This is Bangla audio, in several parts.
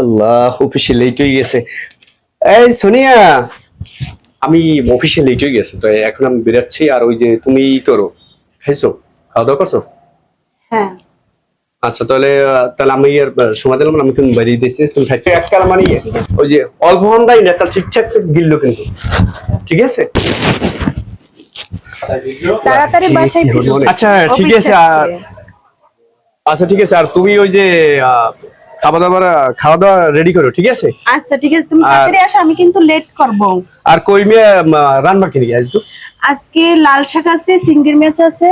আল্লাহ অফিসে লেট হয়ে গেছে। এই সোনিয়া আমি অফিসে লেট হয়ে গেছে তো এখন আমি বেরাচ্ছি আর ওই যে তুমি করো খাইছো? খাওয়া দাওয়া করছ? হ্যাঁ। আচ্ছা তাহলে তাহলে আমি আর সময় দিলাম আমি কিন্তু তুমি থাকতে মানে ওই যে অল্প হন্দাই না তার ঠিকঠাক গিললো কিন্তু। ঠিক আছে? তাড়াতাড়ি বাসায় আচ্ছা ঠিক আছে আর আচ্ছা ঠিক আছে আর তুমি ওই যে খাওয়া দাওয়া খাওয়া দাওয়া রেডি করো ঠিক আছে? আচ্ছা ঠিক আছে তুমি তাড়াতাড়ি আসো আমি কিন্তু লেট করব। আর কই মেয়ে রান্না কিনে আসব আজকে? লাল শাক আছে চিংড়ির মাছ আছে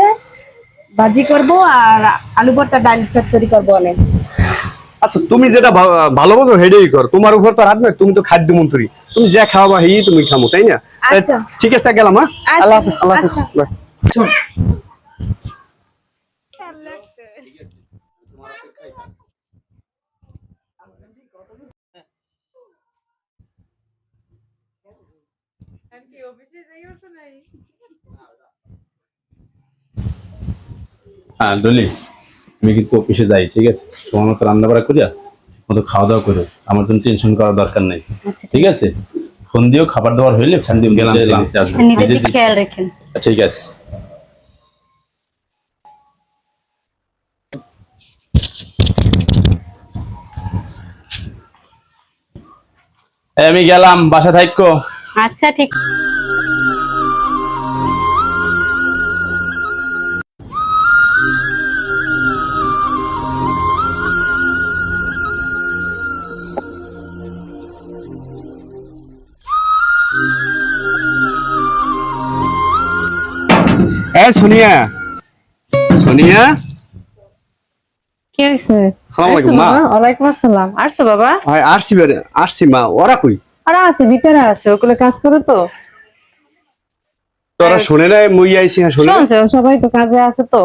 ভাজি করব আর আলু ভর্তা ডাল চচ্চড়ি করব অনেক। আচ্ছা তুমি যেটা ভালো বোঝো হেডেই কর। তোমার উপর তো হাত নয় তুমি তো খাদ্য মন্ত্রী তুমি যা খাওয়াবা হেই তুমি খামো তাই না? আচ্ছা। ঠিক আছে গেলাম হ্যাঁ? আচ্ছা, আল্লাহ হাফেজ আল্লাহ হাফেজ হ্যাঁ ডলি আমি কিন্তু অফিসে যাই ঠিক আছে? তোমার মতো রান্না বাড়া করিয়া মতো খাওয়া দাওয়া করো। আমার জন্য টেনশন করার দরকার নেই। ঠিক আছে? ফোন দিও খাবার দাবার হইলে ফোন দিও গেলাম রাখেন। ঠিক আছে। আমি গেলাম বাসা থাকো। আচ্ছা ঠিক। সোনিয়া। সোনিয়া? কি হয়েছে সালাম আলাইকুম মা। ওয়ালাইকুম আসসালাম। আসছো বাবা? ভাই আসছি বেরে আসছি মা। ওরা কই? আর আছে ভিতরে আছে। ওগুলো কাজ করো তো। তোরা শুনে নাই মুই আইছি হ্যাঁ শুনে সবাই তো কাজে আছে তো।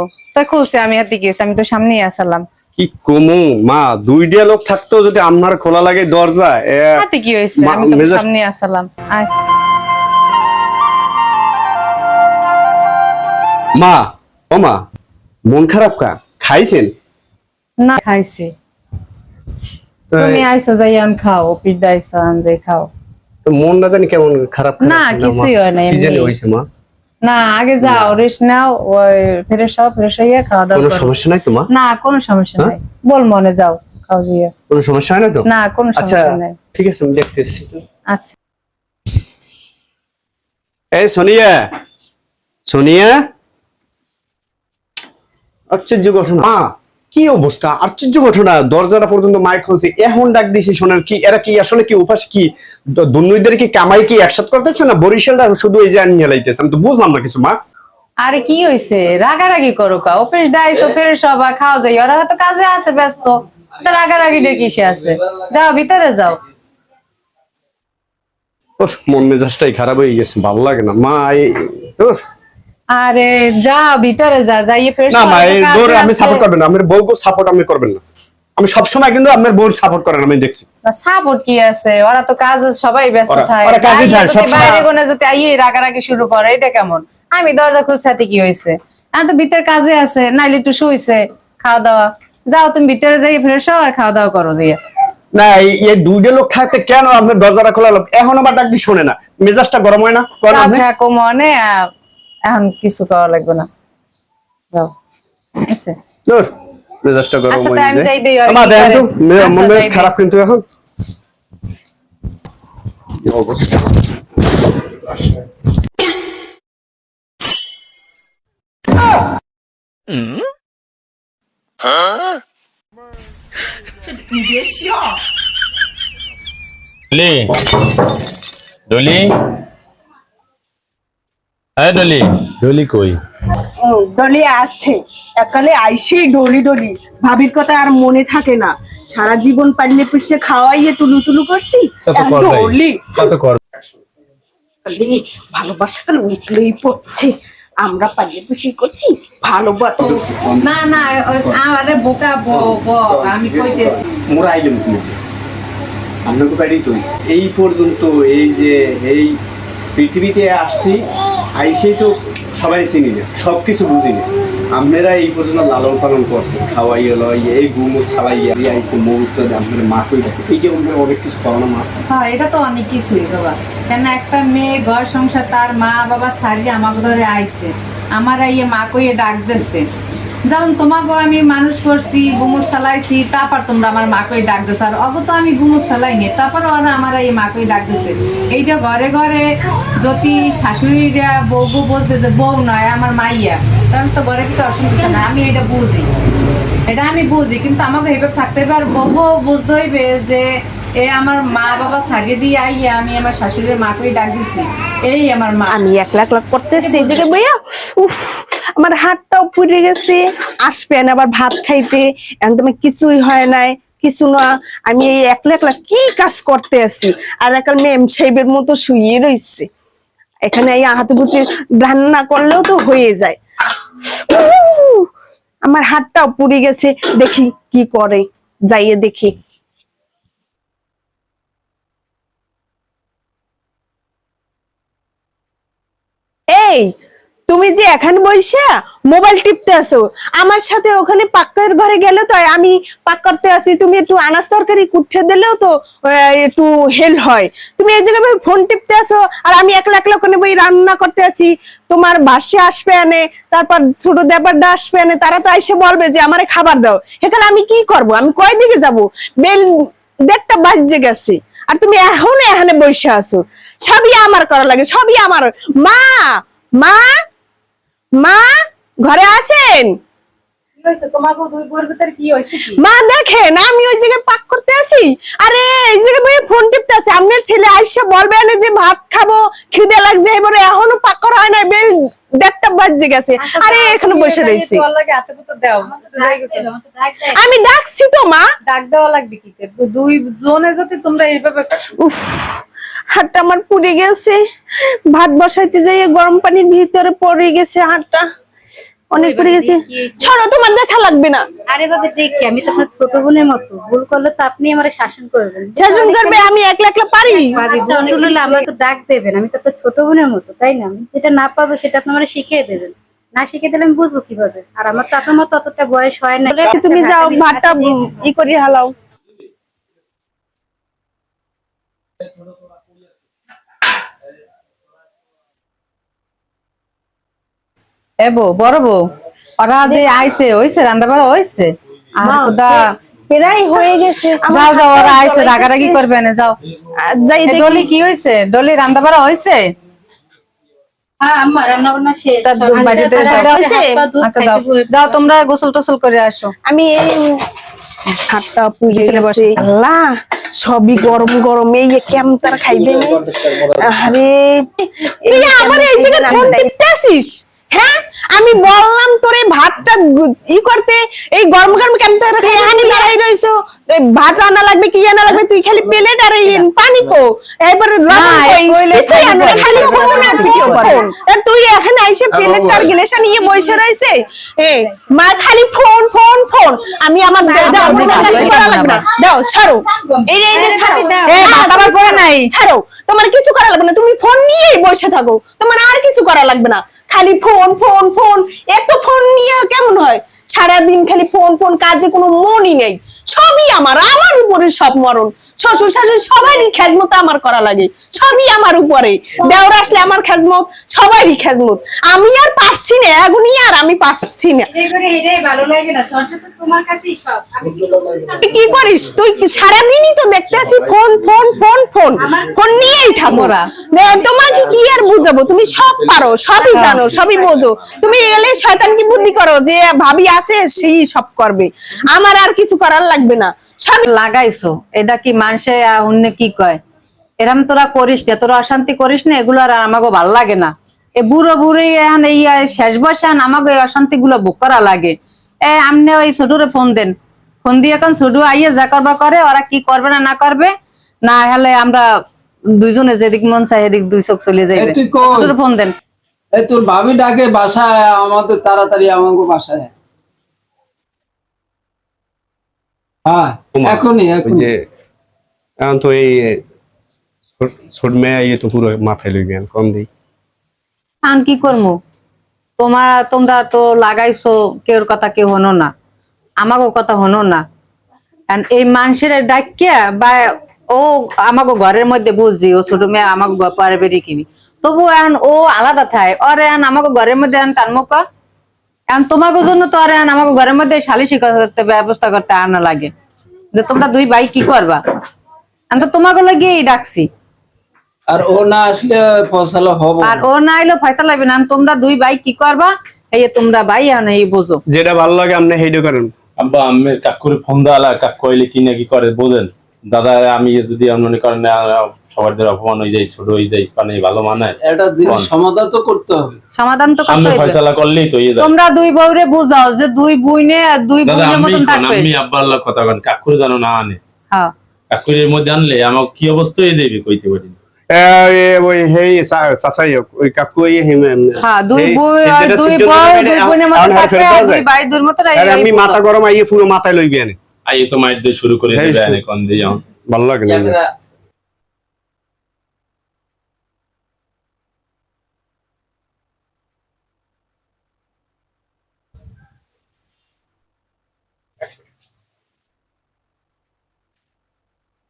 খুলছে আমি আমি তো সামনেই আসলাম। কি কমু মা দুইটা লোক থাকতো যদি আপনার খোলা লাগে দরজা কি হয়েছে আমি তো মেজাজ- আসলাম। আয়। মা ও মা মন খারাপ কা? খাইছেন? না খাইছি। তুমি আইছো যাই আন খাও অফিস দাইছো আন যাই খাও। তো মন না জানি কেমন খারাপ না? কিছুই হয় না, কি জানি। হয়েছে মা? না আগে যাও রেস্ট নাও ওই ফ্রেশ হও ফ্রেশ হইয়া খাওয়া দাওয়া কোনো সমস্যা নাই তো মা? না কোনো সমস্যা হ্যাঁ? নাই। বল মনে যাও খাও জিয়া কোনো সমস্যা হয় না তো? না কোনো আচ্ছা সমস্যা নাই। ঠিক আছে আমি দেখতেছি আচ্ছা। এই সোনিয়া সোনিয়া? আশ্চর্য ঘটনা। মা কি অবস্থা? আশ্চর্য ঘটনা। দরজাটা পর্যন্ত মাইক খুলছে। এখন ডাক দিছি শোনার কি এরা কি আসলে কি উপাস কি? দুর্নীতিদের কি কামাই কি একসাথে করতেছে না বরিশালটা শুধু এই যে আনিয়ে লাইতেছে? আমি তো বুঝলাম না কিছু মা। আরে কি হইছে? রাগারাগি করো কা। অফিস দাইছো ফেরে সবা খাও যাই ওরা হয়তো কাজে আছে ব্যস্ত। তা রাগারাগিটা কিসে আছে? যাও ভিতরে যাও। মন মেজাজটাই খারাপ হয়ে গেছে ভালো লাগে না। মা আরে যা ভিতরে যা যাইয়ে না দৌড় আমি সাপোর্ট করবেন না আমার বউকে সাপোর্ট আপনি করবেন না। আমি সবসময় কিন্তু আপনার বউর সাপোর্ট করেন আমি দেখছি। সাপোর্ট কি আছে? ওরা তো কাজে সবাই ব্যস্ত থাকে। ওরা কাজেই থাকে, সবসময়- বাইরে কোনে যদি আইয়ে রাগারাগি শুরু করে এটা কেমন? আমি দরজা খুলছাতে কি হইছে? আর তো ভিতরে কাজে আছে নাইলে একটু শুইছে খাওয়া দাওয়া যাও তুমি ভিতরে যাই ফ্রেশ হও আর খাওয়া দাওয়া করো যাইয়া। না এই দুইটা লোক থাকতে কেন আপনার দরজাটা খোলা? এখন আবার ডাক শোনে না। মেজাজটা গরম হয় না? মনে এখন কিছু খাওয়া লাগবে না। যাও। আছে। ধুর, মেজাজটা গরম আচ্ছা, হয়ে যায়। দিই, আর করে? আচ্ছা। খারাপ কিন্তু এখন কি অবস্থা ডলি ডলি হ্যাঁ ডলি। ডলি কই? ডলি আছে। একালে আইসেই ডলি ডলি। ভাবির কথা আর মনে থাকে না। সারা জীবন পারলে পুষে খাওয়াইয়ে তুলু তুলু করছি। ডলি। কত কর খালি ভালোবাসা উঠলেই পড়ছে। আমরা পালিয়ে পুষি করছি ভালোবাসা। না না আরে বোকা আমি কইতেছি। মোরা আইলেন তুমি আপনাকে বাড়ি তো এই পর্যন্ত এই যে এই পৃথিবীতে আসছি আইসেই তো সবাই চিনি না সব কিছু বুঝি না। আপনারা এই পর্যন্ত লালন পালন করছেন খাওয়াই হলো এই গুমুজ ছাড়াই দিয়ে আইসে মৌজ আপনার মা কই দেখে এই যে আপনার অনেক কিছু করানো মা। হ্যাঁ এটা তো অনেক কিছুই বাবা। কেন একটা মেয়ে ঘর সংসার তার মা বাবা সারিয়ে আমাকে ধরে আইসে আমার ইয়ে মা কইয়ে ডাক দিচ্ছে যেমন তোমাকে আমি মানুষ করছি গুমুর চালাইছি তারপর তোমরা আমার মা কই ডাক দিছো আর অব তো আমি গুমুর চালাইনি তারপর ওরা আমার এই মা কই ডাক দিছে এইটা ঘরে ঘরে যদি শাশুড়িরা বউ বউ বলতে যে বউ নয় আমার মাইয়া কারণ তো ঘরে কিছু অসুবিধা না আমি এটা বুঝি। এটা আমি বুঝি কিন্তু আমাকে এইভাবে থাকতে হবে। আর বউ বুঝতে হইবে যে এ আমার মা বাবা সারিয়ে দিয়ে আইয়া আমি আমার শাশুড়ির মাকেই ডাক দিছি এই আমার মা। আমি একলা একলা করতেছি এই জায়গায় বইয়া উফ। আমার হাতটাও পুড়ে গেছে আসবেন আবার ভাত খাইতে। তুমি কিছুই হয় নাই, কিছু না। আমি এই একলা একলা কি কাজ করতে আছি? আর একটা মেম সাহেবের মতো শুয়ে রয়েছে এখানে এই হাতে বুঝে রান্না করলেও তো হয়ে যায়। আমার হাতটাও পুড়ে গেছে, দেখি কি করে। যাইয়ে দেখি। এই তুমি যে এখানে বসে মোবাইল টিপতে আসো আমার সাথে ওখানে পাক্কার ঘরে গেলে তো আমি পাক করতে আসি, তুমি একটু আনাজ তরকারি কুঠে দিলেও তো একটু হেল্প হয়। তুমি এই জায়গায় ফোন টিপতে আসো, আর আমি একলা একলা ওখানে বই রান্না করতে আছি তোমার বাসে আসবে আনে তারপর ছোট দেবারটা আসবে আনে তারা তো এসে বলবে যে, আমারে খাবার দাও। এখানে আমি কি করব? আমি কয় দিকে যাব? বেল দেড়টা বাজে গেছে, আর তুমি এখনও এখানে বসে আছো। সবই আমার করা লাগে, সবই আমার। মা মা মা ঘরে আছেন? কি তোমাকে দুই বোর ভিতরে কি হয়েছে কি? মা দেখেন আমি ওই জায়গায় পাক করতে আছি। আরে এই জায়গায় বসে ফোন টিপতে আছে। আপনার ছেলে আইসা বলবে না যে ভাত খাব খিদে লাগছে এবারে এখনও পাক করা হয় না বেল দেড়টা বাজে গেছে। আরে এখানে বসে রয়েছি। লাগে হাতে পুতো দাও। তো যাই গেছে। আমি ডাকছি তো মা। ডাক দেওয়া লাগবে কি দুই জনে যদি তোমরা এইভাবে উফ হাতটা আমার পুড়ে গেছে। ভাত বসাইতে যাই গরম পানির ভিতরে পড়ে গেছে হাতটা। অনেক পুড়ে গেছে। ছাড়ো তোমার দেখা লাগবে না। আরে বাবা দেখি আমি তো আপনার ছোট বোনের মতো। ভুল করলে তো আপনি আমার শাসন করবেন। শাসন করবে আমি একলা একলা পারি। আচ্ছা অনেক হলে আমাকে তো ডাক দেবেন আমি তো আপনার ছোট বোনের মতো তাই না? আমি যেটা না পাবো সেটা আপনি আমার শিখিয়ে দেবেন। না শিখিয়ে দিলে আমি বুঝব কীভাবে। আর আমার তো আপনার মতো অতটা বয়স হয় না তুমি যাও ভাতটা ই করে হালাও। এ বউ বড় বউ? ওরা যে আইছে হইছে রান্না বাড়া হইছে? আর মা, খুদা। প্রায় হয়ে গেছে। যাও যাও ওরা আইছে রাগারাগি করবে না যাও। যাই দেখি। ডলি কি হইছে? ডলি রান্না বাড়া হইছে? হ্যাঁ? আচ্ছা তোমরা গোসল টোসল করে আসো। আমি এই হাতটা পুড়ে গেছে। আল্লাহ সবই গরম গরম এই কেমন তার খাইবে আরে এই আমার এই জায়গায় ফোন টিপতে আসিস হ্যাঁ? আমি বললাম তোরে ভাতটা ই করতে এই গরম গরম কেমন তার খাইনি দাঁড়াই রইছো? ভাত রান্না লাগবে কি রান্না লাগবে? তুই খালি প্লেট আর এই পানি কো। এবার খালি আনো তুই এখানে আইসে প্লেট আর গ্লাসা নিয়ে বসে রইছে এ মা খালি ফোন ফোন ফোন। আমি আমার দাও, দাও, কাছে করা লাগবে দাও। দাও ছাড়ো। এই এই ছাড়ো। এই না, ভাত আবার তুমি নাই ছাড়ো। তোমার কিছু করা লাগবে না। তুমি ফোন নিয়েই বসে থাকো। তোমার আর কিছু করা লাগবে না। খালি ফোন ফোন ফোন এত ফোন নিয়ে কেমন হয়? সারাদিন খালি ফোন ফোন কাজে কোনো মনই নেই। সবই আমার আমার উপরে সব মরণ। শ্বশুর শাশুড়ি সবারই খেজমত আমার করা লাগে সবই আমার উপরে। দেওর আসলে আমার খেজমত সবারই খেজমত। আমি আর পারছি না এখনই আর আমি পারছি না। কি করিস? তুই সারাদিনই তো দেখতে আছি phone phone phone. Phone phone নিয়েই থাকো। মোরা। তোমাকে কি আর বুঝাবো? তুমি সব পারো সবই জানো সবই বোঝো। তুমি এলে শয়তান কি বুদ্ধি করো যে ভাবি আছে সেই সব করবে। আমার আর কিছু করার লাগবে না। লাগাইছো। এটা কি মানুষে অন্য কি কয়? এরম তোরা করিস না তোরা অশান্তি করিস না এগুলো আর আমাকে ভালো লাগে না। এ বুড়ো বুড়ি এখন এই শেষ আমাকে এই অশান্তি গুলো বুক করা লাগে। এ আমনে ওই ছোটুরে ফোন দেন। ফোন দিয়ে এখন ছোটু আইয়ে যা করবার করে ওরা কি করবে না না করবে না হলে আমরা দুইজনে যেদিক মন চাই এদিক দুই চোখ চলে যাইবে। কই? ফোন দেন। তোর ভাবি ডাকে বাসায় আমাদের তাড়াতাড়ি আমাকে বাসায় আয়। হ্যাঁ এখনই যে এখন তো এই ছোট- ছোট মেয়ে তো পুরো মাথায় লইবে কম দিই। এখন কি করব তোমার তোমরা তো লাগাইছো কেউর কথা কেউ হনো না। আমাকেও কথা হনো না। কারণ এই মানুষের ডাকিয়া বা ও আমাকে ঘরের মধ্যে বুঝছি ও ছোট মেয়ে আমাকে পারে বেরিয়ে কিনি। তবু এখন ও আলাদা থায়। ওর এখন আমাকে ঘরের মধ্যে এখন টানমুখ। এখন তোমাকে জন্য তো আর আমাকে ঘরের মধ্যে সালিশি করতে ব্যবস্থা করতে আনা লাগে। যে তোমরা দুই ভাই কি করবা? আমি তো তোমাকে লাগিয়েই ডাকছি। আর ও না আসলে ফসলা হব। আর ও না এলো ফয়সালা হবে না। তোমরা দুই ভাই কি করবা? এই তোমরা ভাই এই বোঝো। যেটা ভালো লাগে আপনি সেইটা করেন। আব্বা আমি কাকুরে ফোন কাকু কি না কি করে বোঝেন। দাদা আমি যদি মনে করেন সবার দ্বারা অপমান হয়ে যাই ছোট হয়ে যাই মানে ভালো মানায় এটা জিনিস সমাধান তো করতে হবে। সমাধান তো করতে ফয়সালা করলেই তো তোমরা দুই বউরে বুঝাও যে দুই বুইনে দুই বুইনের মতন থাকবে। আমি আব্বার লোক কথা কন কাকুরে জানো না আনে। হ্যাঁ। কাকুরের মধ্যে আনলে আমার কি অবস্থা হয়ে যাবে কইতে পারি ওই হেই চাচাই হোক ওই কাকু এই হেম হ্যাঁ দুই বই দুই বই দুই বোনের থাকবে দুই ভাই দুই মতন আমি মাথা গরম আইয়ে পুরো মাথায় লইবি আনে আই তো মায়ের দিয়ে শুরু করে এই দেবে সে- এনে কোন দিয়ে আমার। ভালো লাগে না।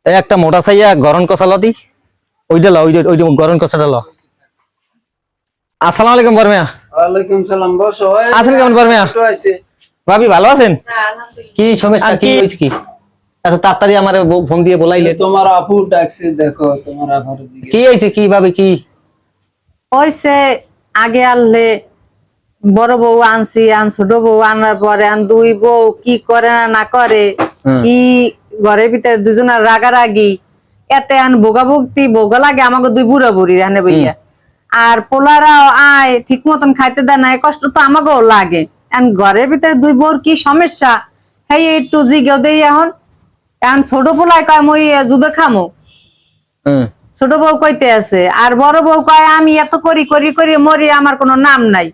এই একটা মোটা সাইয়া গরম কষা লতি ওইটা ল ওইটা ওইটা গরম কষাটা ল। আসসালামু আলাইকুম বরমিয়া। ওয়ালাইকুম সালাম বস আছেন কেমন বরমিয়া? আছে ভাবি ভালো আছেন? কি সমস্যা কি হয়েছে কি? এত তাড়াতাড়ি আমার ফোন দিয়ে বলাইলে তোমার আপু ডাকছে দেখো তোমার আপুর দিকে। কি হয়েছে কি ভাবি কি? হইছে আগে আনলে বড় বউ আনছি আন ছোট বউ আনার পরে আন দুই বউ কি করে না না করে কি ঘরের ভিতরে দুজনের রাগারাগি এতে আন ভোগা ভক্তি ভোগা লাগে আমাকে দুই বুড়া বুড়ি রানে বইয়া। আর পোলারাও আয় ঠিক মতন খাইতে দেয় না কষ্ট তো আমাকেও লাগে। এখন ঘরের ভিতরে দুই বউর কি সমস্যা? হেই একটু জিগেও দেই এখন। এখন ছোট পোলায় কয় মই জুদে খামো। ছোট বউ কইতে আছে আর বড় বউ কয় আমি এত করি করি করি মরি আমার কোনো নাম নাই।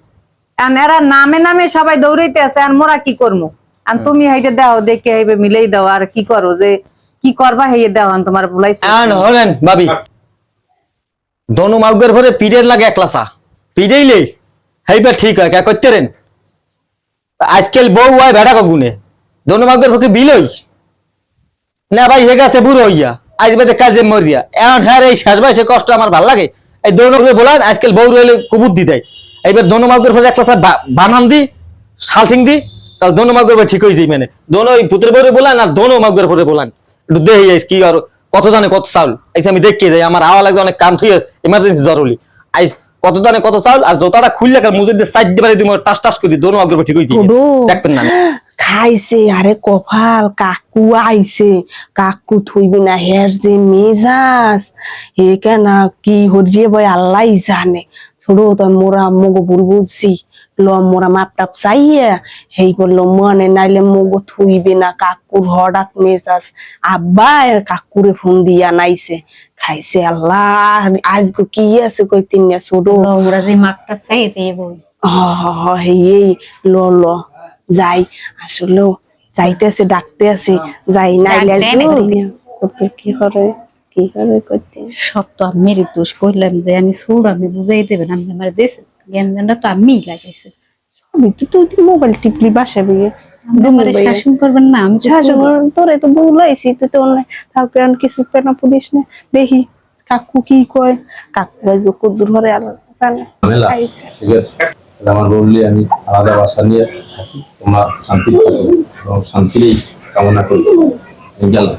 এরা নামে নামে সবাই দৌড়াইতে আছে আর মোরা কি করব আর তুমি হাইটে দাও দেখে হইবে মিলেই দাও আর কি করো যে কি করবা হইয়ে দাও তোমার বলাইছে আন হলেন ভাবি। দনু মাউগের ঘরে পিডের লাগে একলাসা। পিডেইলে হাইবা ঠিক হয় কে করতে রেন? আজকাল বউ হয় ভেড়া কগুনে মাউগের ভকে বিলই না ভাই, হে গেছে বুড়ো হইয়া, আজ বাদে কাজে মরিয়া। এখন হ্যাঁ এই শেষ বয়সে কষ্ট আমার ভালো লাগে। এই করে বলান, আজকাল বউ রইলে কুবুত দি দেয়। এইবার মাউগের ঘরে একলাসা বানান দি সালথিং দি, তাহলে দোনো মাউগের ঠিক হয়ে যাই মানে। দোনো ওই পুত্রের বউরে বলান আর দোনো মাউগের ঘরে বলান। একটু যাইস কি আর, কত জানে কত চাউল আইসা আমি দেখে যাই, আমার আওয়া লাগছে অনেক কাম থুয়ে ইমার্জেন্সি জরুরি। আইস কত দানে কত চাউল আর জোতাটা খুললে মুজে দিয়ে সাইড দিয়ে দিই টাস টাস করে দোনো মাউগের ঠিক হইছে দেখবেন না। খাইছে আরে কপাল কাকু আইছে। কাকু থুইবি না হের যে মেজাজ। হে কেন কি হরিয়ে ভাই আল্লাহ জানে। ছোট তো মোরা মগো বুলবুজি ল মোরা মাপ টাপ চাইয়ে হেই বলল মনে নাইলে মগো থুইবে না কাকুর হঠাৎ মেজাজ। আব্বা কাকুরে ফোন দিয়া নাইছে খাইছে আল্লাহ আজকে কি আছে কই তিন ছোট? ওরা যে মাপটা চাইছে এ বই। হ হ হ এই ল ল যাই আসলেও যাইতেছে ডাকতে আছে যাই নাইলে কি করে? কি করে করতে? সব তো আমি দোষ করলাম যে আমি সুর আমি বুঝাই দেবেন আমি আমার দেশে জ্ঞানটা তো আমি লাগাইছি। তো তুই মোবাইল টিপলি বাসা বিয়ে শাসন করবেন না আমি শাসন তোরে তো বলাইছি তুই তো অন্য তারপরে কিছু পেনা পুলিশ না? দেখি কাকু কি কয়? কাকু আজকে কদ্দুর ঘরে আর জানে। ঠিক আছে। আমার বললি আমি আলাদা বাসা নিয়ে থাকি তোমরা শান্তি এবং শান্তিরই কামনা করি। গেলাম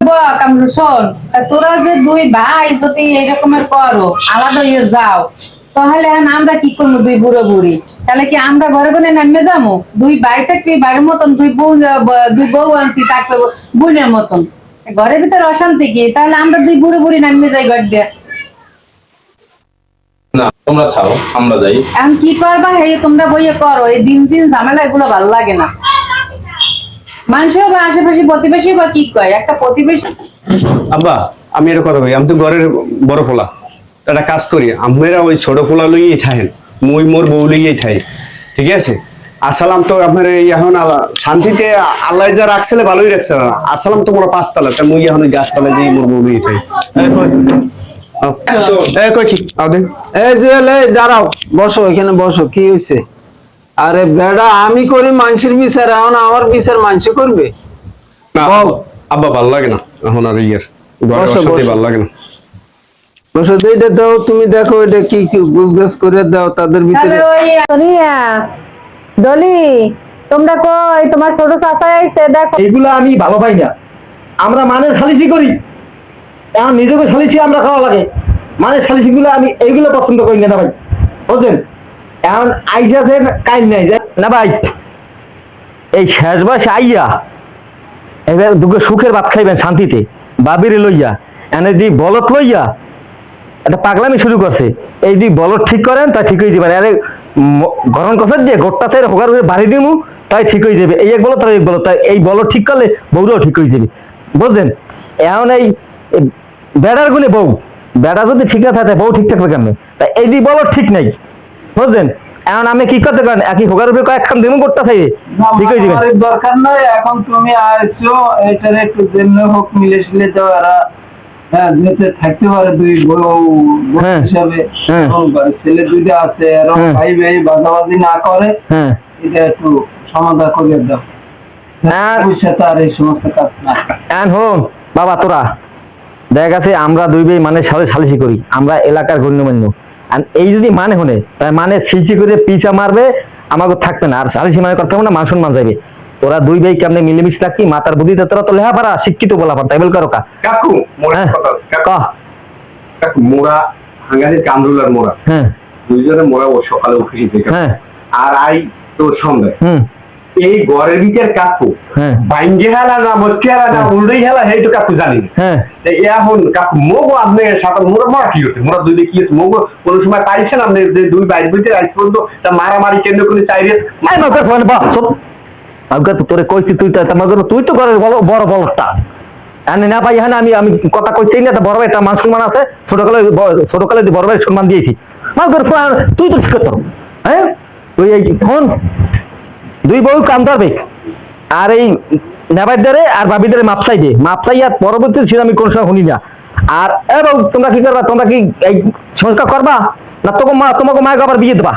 বাহ, কামরু শোন তোরা যে দুই ভাই যদি করো আলাদা হয়ে যাও তাহলে আমরা কি করব দুই বুড়ো বুড়ি? তাহলে কি আমরা ঘরে ঘরে নামে যাব? দুই ভাই থাকবি বাড়ির মতন দুই বউ দুই বউ আনছি থাকবে বোনের মতন। ঘরের ভিতরে অশান্তি কি? তাহলে আমরা দুই বুড়ো বুড়ি নামে যাই ঘর দিয়ে। না তোমরা থাও আমরা যাই। এখন কি করবা? হে তোমরা বইয়ে করো এই দিন দিন ঝামেলা এগুলো ভালো লাগে না। মানুষেও বা আশেপাশে প্রতিবেশী বা কি কয়? একটা প্রতিবেশী আব্বা আমি এটা কথা বলি আমি তো ঘরের বড় পোলা। তো একটা কাজ করি আমরা ওই ছোট পোলা লইয়েই থাকেন মই মোর বউ লইয়েই থাই ঠিক আছে? আসালাম তো আপনার এই এখন শান্তিতে আল্লাহ যা রাখছিলে ভালোই রাখছে। আসালাম তো মোরা পাঁচতলা তা মুই এখন ওই গাছতলা যেই মোর বউ লইয়ে থাই এ কই? কি? আও এই জুয়েল এই দাঁড়াও বসো এখানে বসো কি হয়েছে আরে বেড়া আমি করি মানুষের বিচার এখন আমার বিচার মানুষ করবে। আব্বা ভালো লাগে না। এখন আর ইয়ের ঘরে বসো, বসতে লাগে না। বসো এটা দাও তুমি দেখো এটা কি কি গুছগাছ করে দাও তাদের ভিতরে। সোনিয়া তোমরা কই? তোমার ছোট চাচা আইছে দেখো। এইগুলো আমি ভালো পাই না। আমরা মানের সালিসি করি। এখন নিজেকে সালিসি আমরা খাওয়া লাগে। মানের সালিসি গুলো আমি এইগুলো পছন্দ করি না ভাই। বুঝলেন? এখন আইসাছেন কাইন নাই। না ভাই। এই শেষ বয়সে আইয়া এবার দুটো সুখের ভাত খাইবেন শান্তিতে। বাবিরে লইয়া, এনে দি বলত লইয়া, একটা পাগলামি শুরু করছে। এই যদি বলদ ঠিক করেন তা ঠিক হয়ে যাবে। গরম কষার দিয়ে গোটটা চাই হোকার হয়ে বাড়ি দিমু, তাই ঠিক হয়ে যাবে। এই এক বলো তাই এক বলো তাই এই বলদ ঠিক করলে বউরাও ঠিক হয়ে যাবে। বুঝলেন? এখন এই বেড়ার গুলি বউ, বেড়া যদি ঠিক না থাকে, বউ ঠিক থাকবে কেমন? তাই এই দি বলদ ঠিক নাই। বুঝলেন? এখন আমি কি করতে পারেন একই হোকার উপরে কয়েকখান দিমু গোটটা চাই ঠিক হয়ে যাবে। দরকার নাই এখন তুমি আসছো এছাড়া একটু যেমনি হোক মিলে শিলে দাও এরা হ্যাঁ যেতে থাকতে পারে দুই বউ বউ হ্যাঁ। হিসাবে। হ্যাঁ। ছেলে দুইটা আছে হ্যাঁ। ভাই ভাই বাজাবাজি না করে হ্যাঁ। এটা একটু সমাধান করে দাও। আর- বাবা তোরা। দেখা গেছে আমরা দুই ভাই মানে সালে সালিশি করি। আমরা এলাকার গণ্যমান্য। আর এই যদি মানে হনে তাই মানে সিলসি করে পিছা মারবে আমাকে থাকবে না। আর সালিশি মানে করতে হবে না মান সম্মান যাবে ওরা দুই ভাই কেমনে মিলেমিশে থাকি মাতার বুদ্ধিতে তোরা তো লেহা পারা শিক্ষিত বলা পার তাই বল করো কা। কাকু মোরা হ্যাঁ। কাকু। মোরা হাঙ্গারির কামরুলার মোরা। হ্যাঁ। দুইজনে মোরা ও সকালে উঠেছি হ্যাঁ। আর আই তো সন্ধ্যায় হুম। এই ঘরের ভিতর কাকু হ্যাঁ। বাইঙ্গে হেলা না মস্কে হেলা না উল্টোই হেলা সেইটো কাকু জানি। হ্যাঁ। এখন কাকু মগো আপনি সাথে মোরা মরা কি হচ্ছে মোরা দুই কি হচ্ছে মগো কোনো সময় পাইছেন আপনি যে দুই বাইর বইতে আইস পর্যন্ত তা মারামারি কেন্দ্র করে চাইরে ফোন বা সব তো তোরে কইছি তুই তো তোমার তুই তো করে বড় বড় বলটা। আমি না পাই হ্যাঁ আমি আমি কথা কইছি না বড় ভাই একটা মান সম্মান আছে। ছোটকালে ছোটকালে বড় ভাই সম্মান দিয়েছি। তুই তো ঠিক করতো হ্যাঁ? ফোন দুই বউ ধরবে আর এই নেবাইদারে আর বাবিদারে মাপসাই দে। মাপসাই আর পরবর্তী ছিল আমি কোন সময় শুনি না। আর এ বাবু তোমরা কি করবা? তোমরা কি এই সংস্কার করবা? না তোমাকে মা তোমাকে মায়ের আবার বিয়ে দেবা?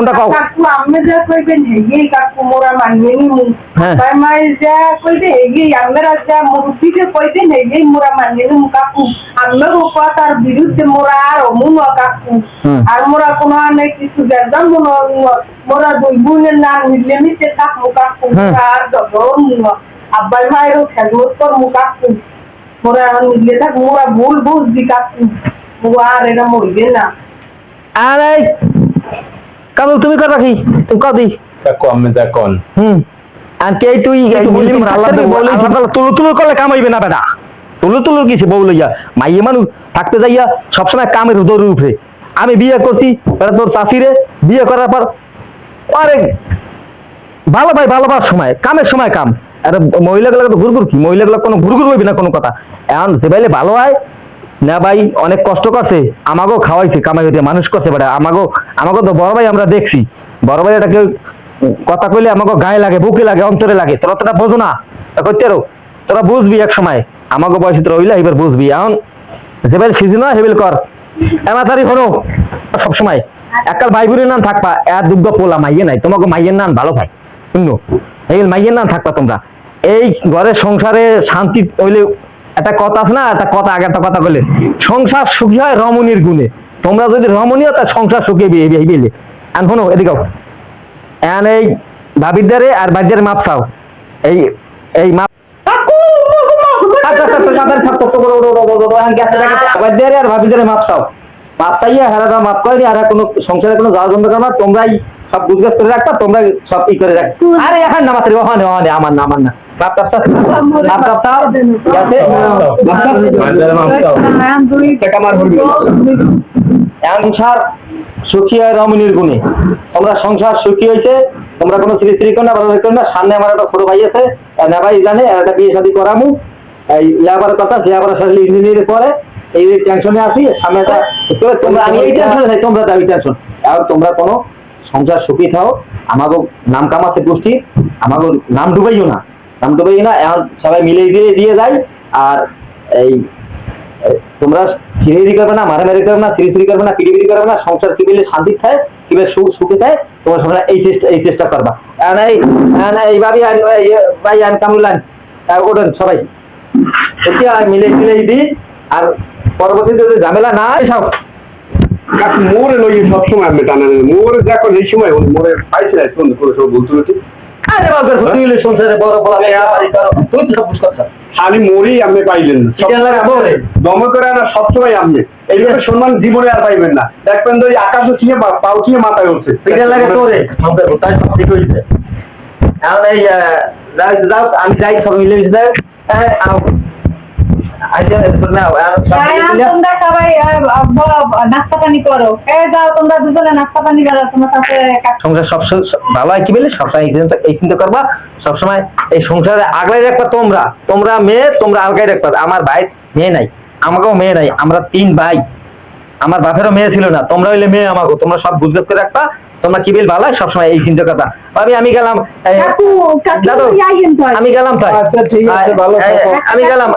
কোনটা কও? কাকু আমি যা কইবেন হেগেই কাকু মোরা মানিয়ে নিমু। হ্যাঁ। তাই মাই যা কইবে হেগেই আমরা যা মুরব্বীকে কইবেন হেগেই মোরা মানিয়ে নিমু কাকু। আমার কথার বিরুদ্ধে মোরা আর অমুন কাকু। আর মোরা কোনো অনেক কিছু দেখলাম মোরা দুই বোনের নাম মিলে মিশে থাকব কাকু আর যত আব্বাই ভাইয়েরও খেজমত করব কাকু। মোরা মিলে থাক মোরা ভুল বুঝছি কাকু। মোরা আর এটা মরবে না। আরে কাবুল তুমি করবা কি? তুমি কদি কাকু আমি কন হুম। আর কে তুই বলি আল্লাহ আল্লাহ তুলু তুলু করলে কামাইবে না বেটা। তুলু তুলু কিছু বউ লইয়া? মাইয়ে মানুষ থাকতে যাইয়া সবসময় কামের দৌড়ে উঠে আমি বিয়ে করছি এবার তোর চাষিরে বিয়ে করার পর আরে ভালো ভাই ভালোবার সময় কামের সময় কাম। আর মহিলাগুলো তো ঘুরঘুর কি? মহিলাগুলো কোনো ঘুরঘুর হইবে না কোনো কথা। এখন যে বাইলে ভালো হয় না ভাই, অনেক কষ্ট করছে। আমাকেও খাওয়াইছে, কামাই হইতে। মানুষ করছে বেটা। আমাকেও আমাকেও তো বড় ভাই আমরা দেখছি। বড় ভাই এটাকে কথা কইলে আমাকে গায়ে লাগে, বুকে লাগে, অন্তরে লাগে। তোরা তোরা বোঝো না। করতে তোরা বুঝবি এক সময়। আমাকে বয়সে তোরা হইলে এবার বুঝবি। এখন যেবেল সিজন হেবেল কর। এমাতারি হনো সবসময়। একাল ভাই বোনের নাম থাকবা। এর দুগ্ধ পোলা মাইয়ে নাই। তোমাকে মাইয়ের নাম ভালো ভাই শুনো। এই মাইয়ের নাম থাকবা তোমরা। এই ঘরের সংসারে শান্তি হইলে একটা কথা আছে না একটা কথা আগে একটা কথা বলে। সংসার সুখী হয় রমণীর গুণে। তোমরা যদি রমণীয় তা সংসার সুখে বিয়ে এখন শোনো এদিকে। এখন এই ভাবিদারে আর বাদ্যারে মাপ চাও। এই এই মাপ আর ভাবিদারে চাও। চাইয়া হারা করেনি আর কোনো সংসারে কোনো যাওয়া বন্ধ করবা তোমরাই সব গুজগাছ করে রাখবা তোমরা সব ই করে রাখ আরে এখন না মাত্র ওখানে ওখানে আমার না আমার না। তোমরা ছোট ভাই আছে জানে বিয়ে শাদী করামু। এই লেবার কথা ইঞ্জিনিয়ার করে এই টেনশনে আছি, সামনে তোমরা আমি এই টেনশনে তোমরা দাবি টেনশন তোমরা কোনো সংসার সুখী থাও আমাকে নাম কামাচ্ছে গোষ্ঠী আমাকে নাম ডুবাইও না। নাম ডুবাইও না, এখন সবাই মিলে দিয়ে দিয়ে যায়। আর এই তোমরা ফিরিয়ে করবে না, মারামারি করবে না সিরিয়াসলি করবে না পিড়ি করবে না, সংসার কি বলে শান্তি থাকে কীভাবে সুখ সুখে থাকে, তোমরা সবাই এই চেষ্টা এই চেষ্টা করবা। এই এই ভাই আন কামুলান ওঠেন সবাই। মিলে মিলে দিই, আর পরবর্তীতে যদি ঝামেলা না সব। মোরে লইয়ে সবসময় আমি টানা মোরে যা করে এই সময় মোরে পাইছে না শুন করে সব বলতে খালি মোরেই আপনি পাইলেন মোরে। দমে করে না সবসময় আপনি এইভাবে সম্মান জীবনে আর পাইবেন না। দেখবেন তো ওই আকাশ ছুঁয়ে পাও ছুঁয়ে মাথায় উঠছে। আমি যাই সব মিলে তোমরা সবাই নাস্তা পানি করো। যাও তোমরা দুজনে নাস্তা পানি করো তোমার সাথে সংসার সব ভালো হয় কি বলে? সবসময় এই চিন্তা করবা সবসময় এই সংসারে আগলাই রাখবা তোমরা। তোমরা মেয়ে তোমরা আলগাই রাখবা। আমার ভাই মেয়ে নাই আমাকেও মেয়ে নাই আমরা তিন ভাই। আমার বাপেরও মেয়ে ছিল না তোমরা হইলে মেয়ে আমাকে তোমরা সব করে রাখবা। তোমরা কি বিল ভালো হয় সবসময় এই চিন্তা কথা। আমি আমি গেলাম আমি গেলাম তাই আচ্ছা ঠিক আছে ভালো আমি গেলাম।